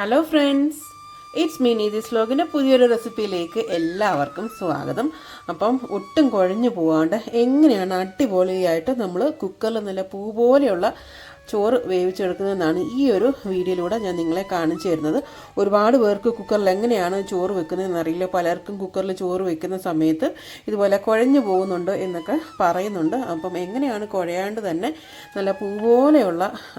Hello friends it's me നീതി സ്ലോഗിന്റെ പുതിയൊരു റെസിപ്പിയിലേക്ക് എല്ലാവർക്കും സ്വാഗതം. അപ്പം ഒട്ടും കുഴഞ്ഞു പോവാണ്ട് എങ്ങനെയാണ് അടിപൊളിയായിട്ട് നമ്മൾ കുക്കറിൽ നല്ല പൂ പോലെയുള്ള ചോറ് വേവിച്ചെടുക്കുന്നതെന്നാണ് ഈ ഒരു വീഡിയോയിലൂടെ ഞാൻ നിങ്ങളെ കാണിച്ചു തരുന്നത്. ഒരുപാട് പേർക്ക് കുക്കറിൽ എങ്ങനെയാണ് ചോറ് വെക്കുന്നതെന്ന് അറിയില്ല. പലർക്കും കുക്കറിൽ ചോറ് വെക്കുന്ന സമയത്ത് ഇതുപോലെ കുഴഞ്ഞു പോകുന്നുണ്ട് എന്നൊക്കെ പറയുന്നുണ്ട്. അപ്പം എങ്ങനെയാണ് കുഴയാണ്ട് തന്നെ നല്ല പൂ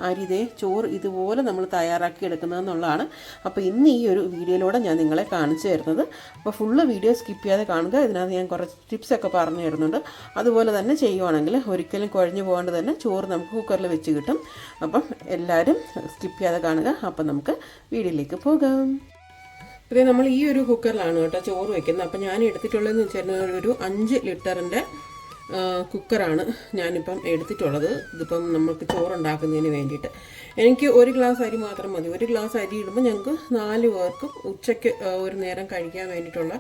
അരിതേ ചോറ് ഇതുപോലെ നമ്മൾ തയ്യാറാക്കി എടുക്കുന്നതെന്നുള്ളതാണ് അപ്പോൾ ഇന്ന് ഈ ഒരു വീഡിയോയിലൂടെ ഞാൻ നിങ്ങളെ കാണിച്ചു തരുന്നത്. അപ്പോൾ ഫുള്ള് വീഡിയോ സ്കിപ്പ് ചെയ്യാതെ കാണുക. ഇതിനകത്ത് ഞാൻ കുറച്ച് ടിപ്സൊക്കെ പറഞ്ഞു തരുന്നുണ്ട്. അതുപോലെ തന്നെ ചെയ്യുവാണെങ്കിൽ ഒരിക്കലും കുഴഞ്ഞു പോകാണ്ട് തന്നെ ചോറ് നമുക്ക് കുക്കറിൽ വെച്ച് കിട്ടും. അപ്പം എല്ലാവരും സ്കിപ്പ് ചെയ്യാതെ കാണുക. അപ്പം നമുക്ക് വീഡിയോയിലേക്ക് പോകാം. പിന്നെ നമ്മൾ ഈ ഒരു കുക്കറിലാണ് കേട്ടോ ചോറ് വയ്ക്കുന്നത് അപ്പം ഞാൻ എടുത്തിട്ടുള്ളതെന്ന് വെച്ചാൽ ഒരു അഞ്ച് ലിറ്ററിന്റെ കുക്കറാണ് ഞാനിപ്പം എടുത്തിട്ടുള്ളത്. ഇതിപ്പം നമുക്ക് ചോറുണ്ടാക്കുന്നതിന് വേണ്ടിയിട്ട്. എനിക്ക് ഒരു ഗ്ലാസ് അരി മാത്രം മതി. ഒരു ഗ്ലാസ് അരി ഇടുമ്പോൾ ഞങ്ങൾക്ക് നാല് പേർക്കും ഉച്ചയ്ക്ക് ഒരു നേരം കഴിക്കാൻ വേണ്ടിയിട്ടുള്ള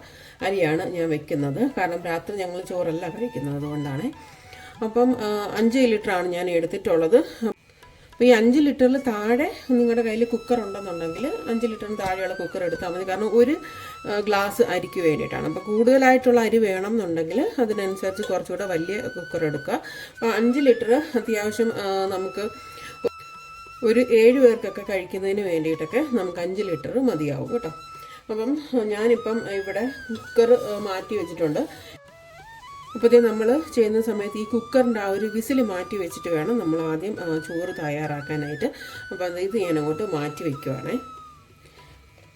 അരിയാണ് ഞാൻ വെക്കുന്നത്. കാരണം രാത്രി ഞങ്ങൾ ചോറല്ല കഴിക്കുന്നത് അതുകൊണ്ടാണ്. അപ്പം അഞ്ച് ലിറ്ററാണ് ഞാൻ എടുത്തിട്ടുള്ളത്. അപ്പോൾ ഈ അഞ്ച് ലിറ്ററിൽ താഴെ നിങ്ങളുടെ കയ്യിൽ കുക്കർ ഉണ്ടെന്നുണ്ടെങ്കിൽ അഞ്ച് ലിറ്ററിന് താഴെയുള്ള കുക്കർ എടുത്താൽ മതി. കാരണം ഒരു ഗ്ലാസ് അരിക്ക് വേണ്ടിയിട്ടാണ്. അപ്പോൾ കൂടുതലായിട്ടുള്ള അരി വേണം എന്നുണ്ടെങ്കിൽ അതിനനുസരിച്ച് കുറച്ചുകൂടെ വലിയ കുക്കർ എടുക്കുക. അപ്പോൾ അഞ്ച് ലിറ്റർ അത്യാവശ്യം നമുക്ക് ഒരു ഏഴ് പേർക്കൊക്കെ കഴിക്കുന്നതിന് വേണ്ടിയിട്ടൊക്കെ നമുക്ക് അഞ്ച് ലിറ്റർ മതിയാവും കേട്ടോ. അപ്പം ഞാനിപ്പം ഇവിടെ കുക്കർ മാറ്റി വെച്ചിട്ടുണ്ട്. ഇപ്പോഴത്തെ നമ്മൾ ചെയ്യുന്ന സമയത്ത് ഈ കുക്കറിന്റെ ആ ഒരു വിസിൽ മാറ്റി വെച്ചിട്ട് വേണം നമ്മൾ ആദ്യം ചോറ് തയ്യാറാക്കാനായിട്ട്. അപ്പോൾ അത് ഇത് ഞാൻ അങ്ങോട്ട് മാറ്റി വയ്ക്കുവാണേ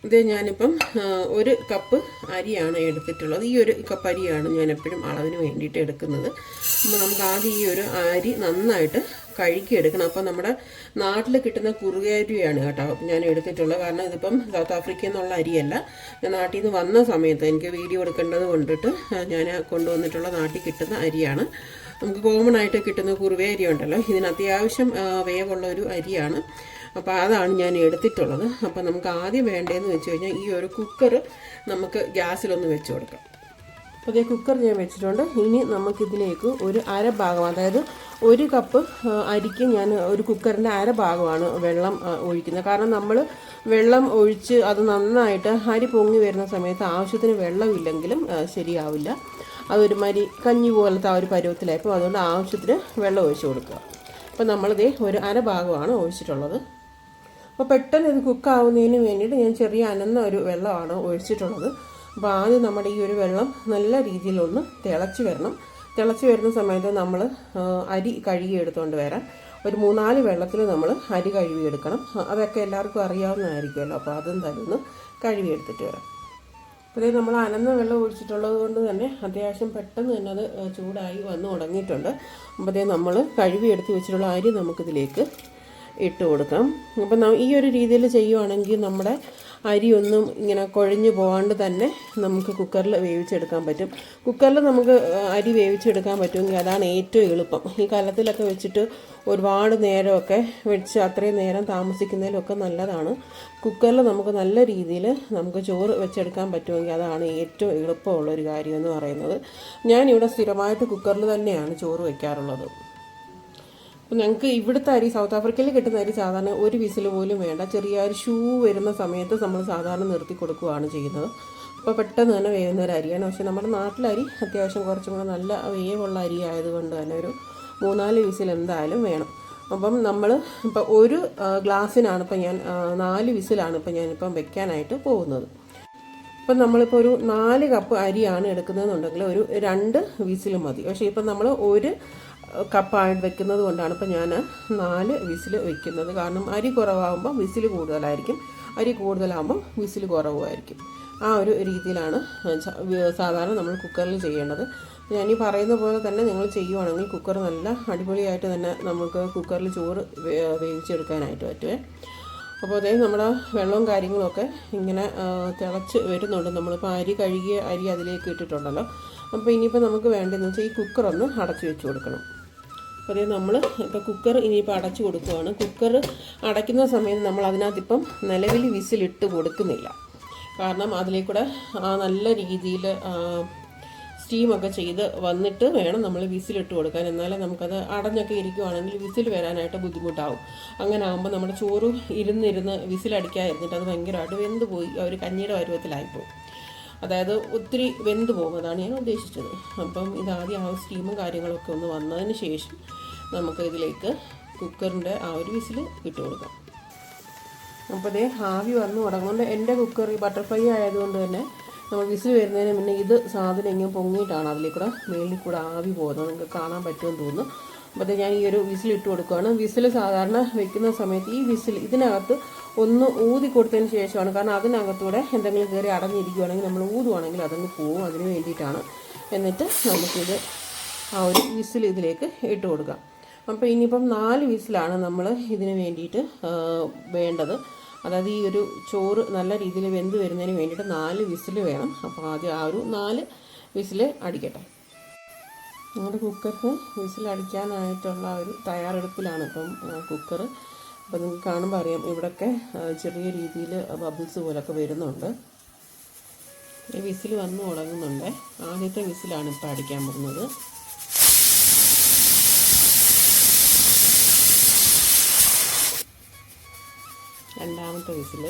ഇത് ഞാനിപ്പം ഒരു കപ്പ് അരിയാണ് എടുത്തിട്ടുള്ളത്. ഈ ഒരു കപ്പ് അരിയാണ് ഞാൻ എപ്പോഴും അളവിന് വേണ്ടിയിട്ട് എടുക്കുന്നത്. അപ്പോൾ നമുക്ക് ആദ്യം ഈ ഒരു അരി നന്നായിട്ട് കഴുകിയെടുക്കണം. അപ്പോൾ നമ്മുടെ നാട്ടിൽ കിട്ടുന്ന കുറുകരിയാണ് കേട്ടോ ഞാൻ എടുത്തിട്ടുള്ളത്. കാരണം ഇതിപ്പം സൗത്ത് ആഫ്രിക്കയിൽ നിന്നുള്ള അരിയല്ല. ഞാൻ നാട്ടിൽ നിന്ന് വന്ന സമയത്ത് എനിക്ക് വീഡിയോ എടുക്കേണ്ടത് കൊണ്ടിട്ട് ഞാൻ കൊണ്ടുവന്നിട്ടുള്ള നാട്ടിൽ കിട്ടുന്ന അരിയാണ്. നമുക്ക് കോമൺ ആയിട്ട് കിട്ടുന്ന കുറുവേ അരി ഉണ്ടല്ലോ. ഇതിന് അത്യാവശ്യം വേവുള്ള ഒരു അരിയാണ്. അപ്പോൾ അതാണ് ഞാൻ എടുത്തിട്ടുള്ളത്. അപ്പോൾ നമുക്ക് ആദ്യം വേണ്ടതെന്ന് വെച്ച് കഴിഞ്ഞാൽ ഈ ഒരു കുക്കർ നമുക്ക് ഗ്യാസിലൊന്ന് വെച്ച് കൊടുക്കാം. അതേ കുക്കർ ഞാൻ വെച്ചിട്ടുണ്ട്. ഇനി നമുക്കിതിലേക്ക് ഒരു അര ഭാഗം അതായത് ഒരു കപ്പ് അരിക്ക് ഞാൻ ഒരു കുക്കറിന്റെ അര ഭാഗമാണ് വെള്ളം ഒഴിക്കുന്നത്. കാരണം നമ്മൾ വെള്ളം ഒഴിച്ച് അത് നന്നായിട്ട് അരി പൊങ്ങി വരുന്ന സമയത്ത് ആവശ്യത്തിന് വെള്ളമില്ലെങ്കിലും ശരിയാവില്ല. അതൊരുമാതിരി കഞ്ഞി പോലത്തെ ആ ഒരു പരുവത്തിലായി അപ്പോൾ അതുകൊണ്ട് ആവശ്യത്തിന് വെള്ളം ഒഴിച്ച് കൊടുക്കുക. അപ്പോൾ നമ്മളിതേ ഒരു അര ഭാഗമാണ് ഒഴിച്ചിട്ടുള്ളത്. അപ്പോൾ പെട്ടെന്ന് ഇത് കുക്കാവുന്നതിന് വേണ്ടിയിട്ട് ഞാൻ ചെറിയ അനന്ന ഒരു വെള്ളമാണ് ഒഴിച്ചിട്ടുള്ളത്. അപ്പോൾ ആദ്യം നമ്മുടെ ഈ ഒരു വെള്ളം നല്ല രീതിയിലൊന്ന് തിളച്ച് വരണം. തിളച്ച് വരുന്ന സമയത്ത് നമ്മൾ അരി കഴുകി എടുത്തുകൊണ്ട് വരാം. ഒരു മൂന്നാൽ വെള്ളത്തിൽ നമ്മൾ അരി കഴുകിയെടുക്കണം. അതൊക്കെ എല്ലാവർക്കും അറിയാവുന്നതായിരിക്കുമല്ലോ. അപ്പോൾ അതെന്തായാലും ഒന്ന് കഴുകിയെടുത്തിട്ട് വരാം. അപ്പോൾ നമ്മൾ അനന്ന വെള്ളം ഒഴിച്ചിട്ടുള്ളത് കൊണ്ട് തന്നെ അത്യാവശ്യം പെട്ടെന്ന് തന്നെ അത് ചൂടായി വന്ന് തുടങ്ങിയിട്ടുണ്ട് അപ്പോഴത്തേ നമ്മൾ കഴുകിയെടുത്ത് വെച്ചിട്ടുള്ള അരി നമുക്കിതിലേക്ക് ഇട്ട് കൊടുക്കാം. അപ്പം ഈ ഒരു രീതിയിൽ ചെയ്യുവാണെങ്കിൽ നമ്മുടെ അരി ഒന്നും ഇങ്ങനെ കുഴഞ്ഞു പോകാണ്ട് തന്നെ നമുക്ക് കുക്കറിൽ വേവിച്ചെടുക്കാൻ പറ്റും. കുക്കറിൽ നമുക്ക് അരി വേവിച്ചെടുക്കാൻ പറ്റുമെങ്കിൽ അതാണ് ഏറ്റവും എളുപ്പം. ഈ കലത്തിലൊക്കെ വെച്ചിട്ട് ഒരുപാട് നേരമൊക്കെ വെച്ച് അത്രയും നേരം താമസിക്കുന്നതിലൊക്കെ നല്ലതാണ്. കുക്കറിൽ നമുക്ക് നല്ല രീതിയിൽ നമുക്ക് ചോറ് വെച്ചെടുക്കാൻ പറ്റുമെങ്കിൽ അതാണ് ഏറ്റവും എളുപ്പമുള്ളൊരു കാര്യം എന്ന് പറയുന്നത്. ഞാനിവിടെ സ്ഥിരമായിട്ട് കുക്കറിൽ തന്നെയാണ് ചോറ് വയ്ക്കാറുള്ളത് അപ്പം ഞങ്ങൾക്ക് ഇവിടുത്തെ അരി സൗത്ത് ആഫ്രിക്കയിൽ കിട്ടുന്ന അരി സാധാരണ ഒരു വിസിൽ പോലും വേണ്ട. ചെറിയ ഒരു ഷൂ വരുന്ന സമയത്ത് നമ്മൾ സാധാരണ നിർത്തി കൊടുക്കുകയാണ് ചെയ്യുന്നത്. അപ്പോൾ പെട്ടെന്ന് തന്നെ വേവുന്ന ഒരു അരിയാണ്. പക്ഷേ നമ്മുടെ നാട്ടിലരി അത്യാവശ്യം കുറച്ചും കൂടെ നല്ല വേവുള്ള അരി ആയതുകൊണ്ട് തന്നെ ഒരു മൂന്നാൽ വിസിൽ എന്തായാലും വേണം. അപ്പം നമ്മൾ ഇപ്പോൾ ഒരു ഗ്ലാസ്സിനാണ് ഇപ്പം ഞാൻ നാല് വിസിലാണ് ഇപ്പം ഞാനിപ്പം വെക്കാനായിട്ട് പോകുന്നത്. ഇപ്പം നമ്മളിപ്പോൾ ഒരു നാല് കപ്പ് അരിയാണ് എടുക്കുന്നതെന്നുണ്ടെങ്കിൽ ഒരു രണ്ട് വിസിൽ മതി. പക്ഷേ ഇപ്പം നമ്മൾ ഒരു കപ്പായിട്ട് വെക്കുന്നത് കൊണ്ടാണ് ഇപ്പം ഞാൻ നാല് വിസിൽ വെക്കുന്നത്. കാരണം അരി കുറവാകുമ്പോൾ വിസിൽ കൂടുതലായിരിക്കും. അരി കൂടുതലാകുമ്പോൾ വിസിൽ കുറവുമായിരിക്കും. ആ ഒരു രീതിയിലാണ് സാധാരണ നമ്മൾ കുക്കറിൽ ചെയ്യേണ്ടത്. ഞാൻ ഈ പറയുന്ന പോലെ തന്നെ നിങ്ങൾ ചെയ്യുവാണെങ്കിൽ കുക്കർ നല്ല അടിപൊളിയായിട്ട് തന്നെ നമുക്ക് കുക്കറിൽ ചോറ് വേവിച്ചെടുക്കാനായിട്ട് പറ്റുമേ അപ്പോൾ അതേ നമ്മുടെ വെള്ളവും കാര്യങ്ങളൊക്കെ ഇങ്ങനെ തിളച്ച് വരുന്നുണ്ട്. നമ്മളിപ്പോൾ അരി കഴുകിയ അരി അതിലേക്ക് ഇട്ടിട്ടുണ്ടല്ലോ. അപ്പോൾ ഇനിയിപ്പോൾ നമുക്ക് വേണ്ടതെന്ന് വെച്ചാൽ ഈ കുക്കറൊന്ന് അടച്ചു വെച്ച് കൊടുക്കണം. അതേ നമ്മൾ ഇപ്പോൾ കുക്കർ ഇനിയിപ്പോൾ അടച്ചു കൊടുക്കുകയാണ് കുക്കർ അടയ്ക്കുന്ന സമയത്ത് നമ്മൾ അതിനകത്തിപ്പം നിലവിൽ വിസിലിട്ട് കൊടുക്കുന്നില്ല. കാരണം അതിലേക്കൂടെ ആ നല്ല രീതിയിൽ സ്റ്റീമൊക്കെ ചെയ്ത് വന്നിട്ട് വേണം നമ്മൾ വിസിലിട്ട് കൊടുക്കാൻ. എന്നാലേ നമുക്കത് അടഞ്ഞൊക്കെ ഇരിക്കുവാണെങ്കിൽ വിസിൽ വരാനായിട്ട് ബുദ്ധിമുട്ടാവും. അങ്ങനെ ആകുമ്പോൾ നമ്മുടെ ചോറ് ഇരുന്നിരുന്ന് വിസിലടിക്കാതിരുന്നിട്ട് അത് ഭയങ്കരമായിട്ട് വെന്ത് പോയി അവർ കഞ്ഞിയുടെ പരുവത്തിലായിപ്പോവും. അതായത് ഒത്തിരി വെന്ത് പോകും. അതാണ് ഞാൻ ഉദ്ദേശിച്ചത്. അപ്പം ഇതാദ്യം ആ സ്റ്റീമും കാര്യങ്ങളൊക്കെ ഒന്ന് വന്നതിന് ശേഷം നമുക്ക് ഇതിലേക്ക് കുക്കറിന്റെ ആ ഒരു വിസിൽ ഇട്ട് കൊടുക്കാം. അപ്പോൾ ഇതേ ആവി വന്ന് തുടങ്ങുന്നുണ്ട്. എന്റെ കുക്കർ ഈ ബട്ടർഫ്ലൈ ആയതുകൊണ്ട് തന്നെ നമ്മൾ വിസിൽ വരുന്നതിന് മുന്നേ ഇത് സാധനം ഇങ്ങനെ പൊങ്ങിയിട്ടാണ് അതിലേക്കൂടെ മേളിൽ കൂടെ ആവി പോകുന്നത്. നിങ്ങൾക്ക് കാണാൻ പറ്റുമെന്ന് തോന്നുന്നു. അപ്പോൾ ഞാൻ ഈ ഒരു വിസിൽ ഇട്ട് കൊടുക്കുകയാണ് വിസിൽ സാധാരണ വെക്കുന്ന സമയത്ത് ഈ വിസിൽ ഇതിനകത്ത് ഒന്ന് ഊതി കൊടുത്തതിന് ശേഷമാണ്. കാരണം അതിനകത്തൂടെ എന്തെങ്കിലും കയറി അടഞ്ഞിരിക്കുകയാണെങ്കിൽ നമ്മൾ ഊതുവാണെങ്കിൽ അതങ്ങ് പോവും. അതിന് വേണ്ടിയിട്ടാണ്. എന്നിട്ട് നമുക്കിത് ആ ഒരു വിസിൽ ഇതിലേക്ക് ഇട്ട് കൊടുക്കാം. അപ്പോൾ ഇനിയിപ്പം നാല് വിസിലാണ് നമ്മൾ ഇതിന് വേണ്ടിയിട്ട് വേണ്ടത്. അതായത് ഈ ഒരു ചോറ് നല്ല രീതിയിൽ വെന്ത് വരുന്നതിന് വേണ്ടിയിട്ട് നാല് വിസിൽ വേണം. അപ്പോൾ ആദ്യം ആ ഒരു നാല് വിസിൽ അടിക്കട്ടെ. നമ്മുടെ കുക്കർക്ക് വിസിൽ അടിക്കാനായിട്ടുള്ള ഒരു തയ്യാറെടുപ്പിലാണ് ഇപ്പം കുക്കർ അപ്പോൾ നിങ്ങൾക്ക് കാണുമ്പോൾ അറിയാം ഇവിടെയൊക്കെ ചെറിയ രീതിയിൽ ബബിൾസ് പോലൊക്കെ വരുന്നുണ്ട്. ഈ വിസിൽ വന്നു തുടങ്ങുന്നുണ്ട് ആദ്യത്തെ വിസിലാണ് ഇപ്പോൾ അടിക്കാൻ പോകുന്നത്. രണ്ടാമത്തെ വിസിൽ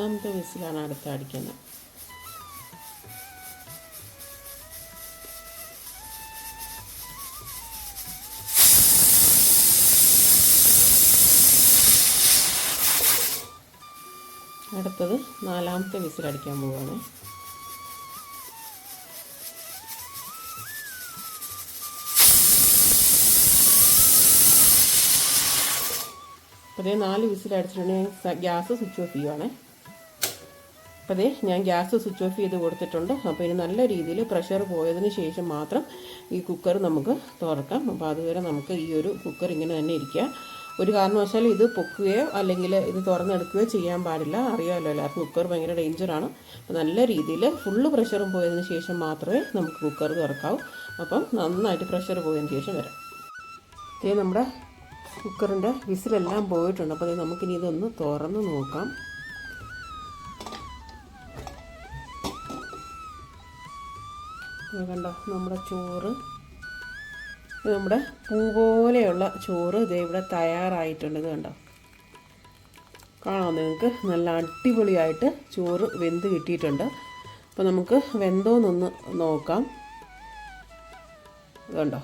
മൂന്നാമത്തെ വിസിലാണ് അടുത്ത് അടിക്കുന്നത്. അടുത്തത് നാലാമത്തെ വിസിൽ അടിക്കാൻ പോവാണ്. അതേ നാല് വിസിൽ അടിച്ചിട്ടുണ്ടെങ്കിൽ ഗ്യാസ് സ്വിച്ച് ഓഫ് ചെയ്യുവാണേ. അപ്പോൾ ഞാൻ ഗ്യാസ് സ്വിച്ച് ഓഫ് ചെയ്ത് കൊടുത്തിട്ടുണ്ട്. അപ്പോൾ ഇനി നല്ല രീതിയിൽ പ്രഷർ പോയതിന് ശേഷം മാത്രം ഈ കുക്കർ നമുക്ക് തുറക്കാം. അപ്പോൾ അതുവരെ നമുക്ക് ഈ ഒരു കുക്കർ ഇങ്ങനെ തന്നെ ഇരിക്കുക. ഒരു കാരണവശാലും ഇത് പൊക്കുകയോ അല്ലെങ്കിൽ ഇത് തുറന്നെടുക്കുകയോ ചെയ്യാൻ പാടില്ല. അറിയാമല്ലോ എല്ലാവർക്കും കുക്കർ ഭയങ്കര ഡേഞ്ചറാണ് അപ്പോൾ നല്ല രീതിയിൽ ഫുള്ള് പ്രഷറും പോയതിന് ശേഷം മാത്രമേ നമുക്ക് കുക്കർ തുറക്കാവൂ. അപ്പം നന്നായിട്ട് പ്രഷർ പോയതിന് ശേഷം വരാം. ഇതേ നമ്മുടെ കുക്കറിന്റെ വിസിലെല്ലാം പോയിട്ടുണ്ട്. അപ്പോൾ നമുക്കിനി ഇതൊന്ന് തുറന്ന് നോക്കാം. കണ്ടോ നമ്മുടെ ചോറ്. നമ്മുടെ പൂ പോലെയുള്ള ചോറ് ഇത് ഇവിടെ തയ്യാറായിട്ടുണ്ട് ഇത് കണ്ടോ. കാണാം നിങ്ങൾക്ക്? നല്ല അടിപൊളിയായിട്ട് ചോറ് വെന്ത് കിട്ടിയിട്ടുണ്ട്. അപ്പോൾ നമുക്ക് വെന്തോന്നൊന്ന് നോക്കാം. ഇതുണ്ടോ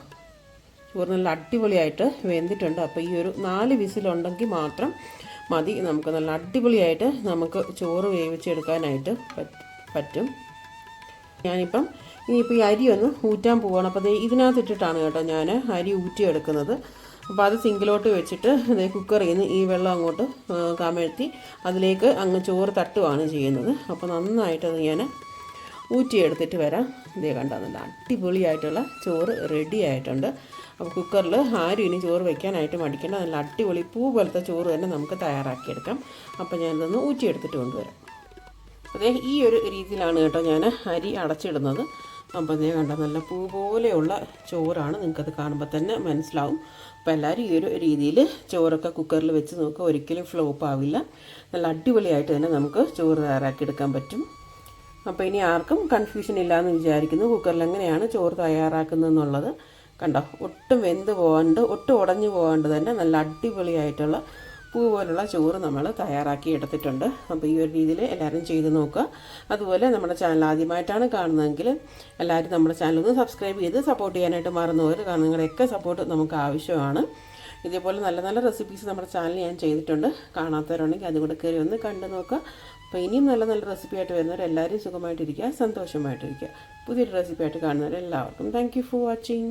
ചോറ് നല്ല അടിപൊളിയായിട്ട് വെന്തിട്ടുണ്ട്. അപ്പോൾ ഈ ഒരു നാല് വിസിലുണ്ടെങ്കിൽ മാത്രം മതി. നമുക്ക് നല്ല അടിപൊളിയായിട്ട് നമുക്ക് ചോറ് വേവിച്ചെടുക്കാനായിട്ട് പറ്റും. ഞാനിപ്പം ഇനിയിപ്പോൾ ഈ അരി ഒന്ന് ഊറ്റാൻ പോവുകയാണ് അപ്പോൾ ദേ ഇതിനകത്ത് ഇട്ടിട്ടാണ് കേട്ടോ ഞാൻ അരി ഊറ്റിയെടുക്കുന്നത്. അപ്പോൾ അത് സിങ്കിലോട്ട് വെച്ചിട്ട് കുക്കറിൽ നിന്ന് ഈ വെള്ളം അങ്ങോട്ട് കമഴ്ത്തി അതിലേക്ക് അങ്ങ് ചോറ് തട്ടുകയാണ് ചെയ്യുന്നത്. അപ്പോൾ നന്നായിട്ട് അത് ഞാൻ ഊറ്റിയെടുത്തിട്ട് വരാം. ഇതേ കണ്ടോ നല്ല അടിപൊളിയായിട്ടുള്ള ചോറ് റെഡി ആയിട്ടുണ്ട്. അപ്പോൾ കുക്കറിൽ ആരും ഇനി ചോറ് വെക്കാനായിട്ട് മടിക്കേണ്ട. നല്ല അടിപൊളി പൂ പോലത്തെ ചോറ് തന്നെ നമുക്ക് തയ്യാറാക്കിയെടുക്കാം. അപ്പോൾ ഞാനിതൊന്ന് ഊറ്റിയെടുത്തിട്ട് കൊണ്ടുവരാം. അതേ ഈ ഒരു രീതിയിലാണ് കേട്ടോ ഞാൻ അരി അടച്ചിടുന്നത്. അപ്പോൾ അതേ കണ്ട നല്ല പൂ പോലെയുള്ള ചോറാണ് നിങ്ങൾക്കത് കാണുമ്പോൾ തന്നെ മനസ്സിലാവും. അപ്പോൾ എല്ലാവരും ഈ ഒരു രീതിയിൽ ചോറൊക്കെ കുക്കറിൽ വെച്ച് നോക്കുക ഒരിക്കലും ഫ്ലോപ്പ് ആവില്ല. നല്ല അടിപൊളിയായിട്ട് തന്നെ നമുക്ക് ചോറ് തയ്യാറാക്കിയെടുക്കാൻ പറ്റും. അപ്പോൾ ഇനി ആർക്കും കൺഫ്യൂഷൻ ഇല്ലയെന്ന് വിചാരിക്കുന്നു കുക്കറിൽ എങ്ങനെയാണ് ചോറ് തയ്യാറാക്കുന്നതെന്നുള്ളത്. കണ്ടോ ഒട്ടും വെന്ത് പോകാണ്ട് ഒട്ടും ഉടഞ്ഞു പോകാണ്ട് തന്നെ നല്ല അടിപൊളിയായിട്ടുള്ള പൂ പോലുള്ള ചോറ് നമ്മൾ തയ്യാറാക്കി എടുത്തിട്ടുണ്ട്. അപ്പോൾ ഈ ഒരു രീതിയിൽ എല്ലാവരും ചെയ്ത് നോക്കുക. അതുപോലെ നമ്മുടെ ചാനൽ ആദ്യമായിട്ടാണ് കാണുന്നതെങ്കിൽ എല്ലാവരും നമ്മുടെ ചാനൽ ഒന്ന് സബ്സ്ക്രൈബ് ചെയ്ത് സപ്പോർട്ട് ചെയ്യാനായിട്ട് മറന്നുപോകരുത് കാരണം നിങ്ങളുടെയൊക്കെ സപ്പോർട്ട് നമുക്ക് ആവശ്യമാണ്. ഇതേപോലെ നല്ല നല്ല റെസിപ്പീസ് നമ്മുടെ ചാനൽ ഞാൻ ചെയ്തിട്ടുണ്ട്. കാണാത്തവരുണ്ടെങ്കിൽ അതും കൂടെ കയറി ഒന്ന് കണ്ടു നോക്കുക. അപ്പോൾ ഇനിയും നല്ല നല്ല റെസിപ്പിയായിട്ട് വരുന്നവർ എല്ലാവരും സുഖമായിട്ടിരിക്കുക സന്തോഷമായിട്ടിരിക്കുക. പുതിയൊരു റെസിപ്പിയായിട്ട് കാണുന്നവർ എല്ലാവർക്കും താങ്ക് യു ഫോർ വാച്ചിങ്